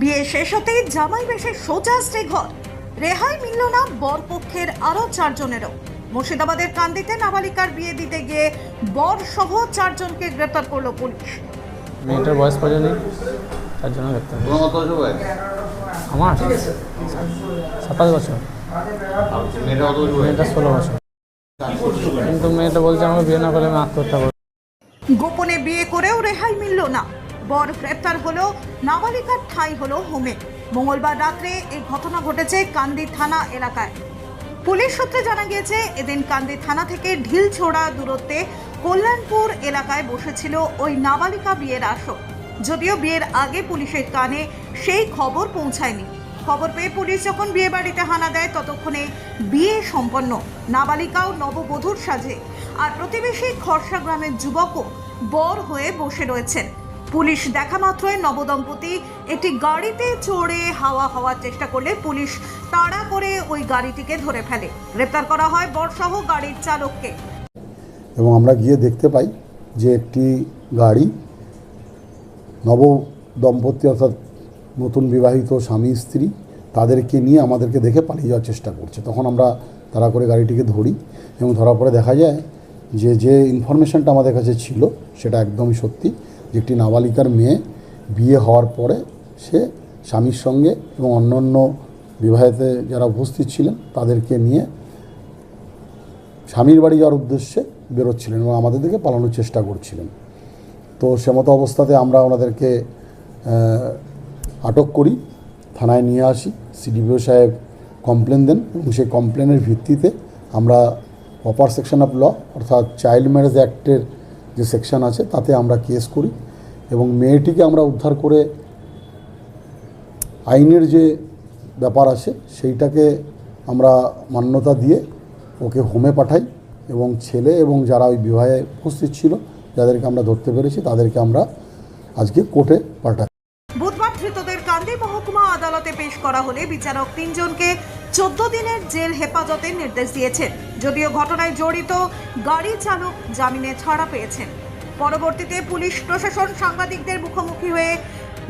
বিয়ে শেষ হতেই জামাই বেশে সোজা স্ত্রী ঘর রেহাই মিলল না বর পক্ষের আরও চারজনেরও। মুর্শিদাবাদের কান্দিতে নাবালিকার বিয়ে দিতে গিয়ে বর সহ চারজনকে গ্রেপ্তার করল পুলিশ। মেয়েটার বয়স পর্যন্ত তার জন্য বয়স? আমার? সাতাশ বছর। মেয়েটা ষোলো বছর। কিন্তু মেয়েটা বলছে আমাকে বিয়ে না করলে আমি আত্মহত্যা করব। গোপনে বিয়ে করেও রেহাই মিলল না। বর গ্রেপ্তার হলো, নাবালিকার ঠাঁই হলো হোমে। মঙ্গলবার রাত্রে এই ঘটনা ঘটেছে কান্দি থানা এলাকায়। পুলিশ সূত্রে জানা গিয়েছে, এদিন কান্দি থানা থেকে ঢিলছোড়া দূরত্বে কল্যাণপুর এলাকায় বসেছিল ওই নাবালিকা বিয়ের আসর। যদিও বিয়ের আগে পুলিশের কানে সেই খবর পৌঁছায়নি। খবর পেয়ে পুলিশ যখন বিয়ে বাড়িতে হানা দেয়, ততক্ষণে বিয়ে সম্পন্ন। নাবালিকাও নববধূর সাজে। আর প্রতিবেশী খরসা গ্রামের যুবকও বর হয়ে বসে রয়েছেন। পুলিশ দেখা মাত্রই নবদম্পতি একটি গাড়িতে চড়ে হাওয়া হওয়ার চেষ্টা করলে পুলিশ তাড়া করে ওই গাড়িটিকে ধরে ফেলে। গ্রেপ্তার করা হয় বরসহ গাড়ির চালককে। এবং আমরা গিয়ে দেখতে পাই যে একটি গাড়ি নব দম্পতি অর্থাৎ নতুন বিবাহিত স্বামী, স্ত্রী তাদেরকে নিয়ে আমাদেরকে দেখে পালিয়ে যাওয়ার চেষ্টা করছে। তখন আমরা তাড়া করে গাড়িটিকে ধরি এবং ধরার পরে দেখা যায় যে যে ইনফরমেশনটা আমাদের কাছে ছিল, সেটা একদমই সত্যি যে একটি নাবালিকার মেয়ে বিয়ে হওয়ার পরে সে স্বামীর সঙ্গে এবং অন্যান্য বিবাহেতে যারা উপস্থিত ছিলেন, তাদেরকে নিয়ে স্বামীর বাড়ি যাওয়ার উদ্দেশ্যে বেরোচ্ছিলেন এবং আমাদের দিকে পালানোর চেষ্টা করছিলেন। তো সেমতো অবস্থাতে আমরা ওনাদেরকে আটক করি, থানায় নিয়ে আসি, সিডিপিও সাহেব কমপ্লেন দেন এবং সেই কমপ্লেনের ভিত্তিতে আমরা অপার সেকশন অফ ল, অর্থাৎ চাইল্ড ম্যারেজ অ্যাক্টের যে সেকশন আছে, তাতে আমরা কেস করি এবং মেয়েটিকে আমরা উদ্ধার করে আইনের যে ব্যাপার আছে, সেইটাকে আমরা মান্যতা দিয়ে ওকে হোমে পাঠাই এবং ছেলে এবং যারা ওই বিবাহে উপস্থিত ছিল, যাদেরকে আমরা ধরতে পেরেছি, তাদেরকে আমরা আজকে কোর্টে পাঠাই। মহকুমা আদালতে পেশ করা হলে বিচারক তিনজনকে চোদ্দ দিনের জেল হেফাজতের নির্দেশ দিয়েছেন। যদিও ঘটনায় জড়িত গাড়ি চালক জামিনে ছাড়া পেয়েছেন। পরবর্তীতে পুলিশ, প্রশাসন, সাংবাদিকদের মুখোমুখি হয়ে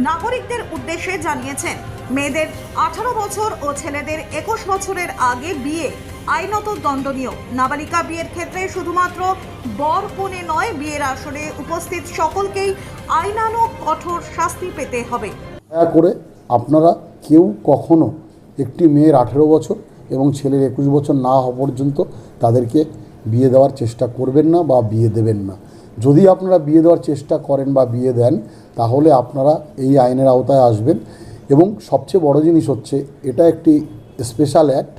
নাগরিকদের উদ্দেশ্যে জানিয়েছেন, মেয়েদের আঠারো বছর ও ছেলেদের একুশ বছরের আগে বিয়ে আইনত দণ্ডনীয়। নাবালিকা বিয়ের ক্ষেত্রে শুধুমাত্র বর কনে নয়, বিয়ের আসরে উপস্থিত সকলকেই আইনানুগ কঠোর শাস্তি পেতে হবে। করে আপনারা কেউ কখনো একটি মেয়ের আঠেরো বছর এবং ছেলের একুশ বছর না হওয়া পর্যন্ত তাদেরকে বিয়ে দেওয়ার চেষ্টা করবেন না বা বিয়ে দেবেন না। যদি আপনারা বিয়ে দেওয়ার চেষ্টা করেন বা বিয়ে দেন, তাহলে আপনারা এই আইনের আওতায় আসবেন। এবং সবচেয়ে বড় জিনিস হচ্ছে, এটা একটি স্পেশাল অ্যাক্ট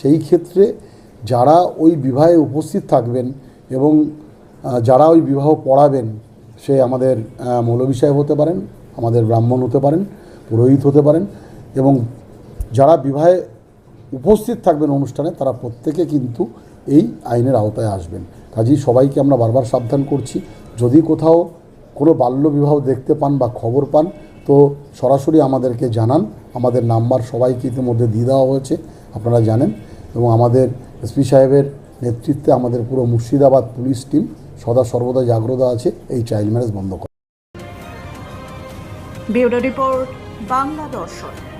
সেই ক্ষেত্রে যারা ওই বিবাহে উপস্থিত থাকবেন এবং যারা ওই বিবাহ পড়াবেন, সে আমাদের মৌলবী সাহেব হতে পারেন, আমাদের ব্রাহ্মণ হতে পারেন পুরোহিত হতে পারেন এবং যারা বিবাহে উপস্থিত থাকবেন অনুষ্ঠানে, তারা প্রত্যেকে কিন্তু এই আইনের আওতায় আসবেন। কাজেই সবাইকে আমরা বারবার সাবধান করছি। যদি কোথাও কোনো বাল্য বিবাহ দেখতে পান বা খবর পান, তো সরাসরি আমাদেরকে জানান। আমাদের নাম্বার সবাইকে ইতিমধ্যে দিয়ে দেওয়া হয়েছে, আপনারা জানেন। এবং আমাদের এসপি সাহেবের নেতৃত্বে আমাদের পুরো মুর্শিদাবাদ পুলিশ টিম সদা সর্বদা জাগ্রত আছে। এই চাইল্ড ম্যারেজ বন্ধ করা রিপোর্ট বাংলা দর্শন।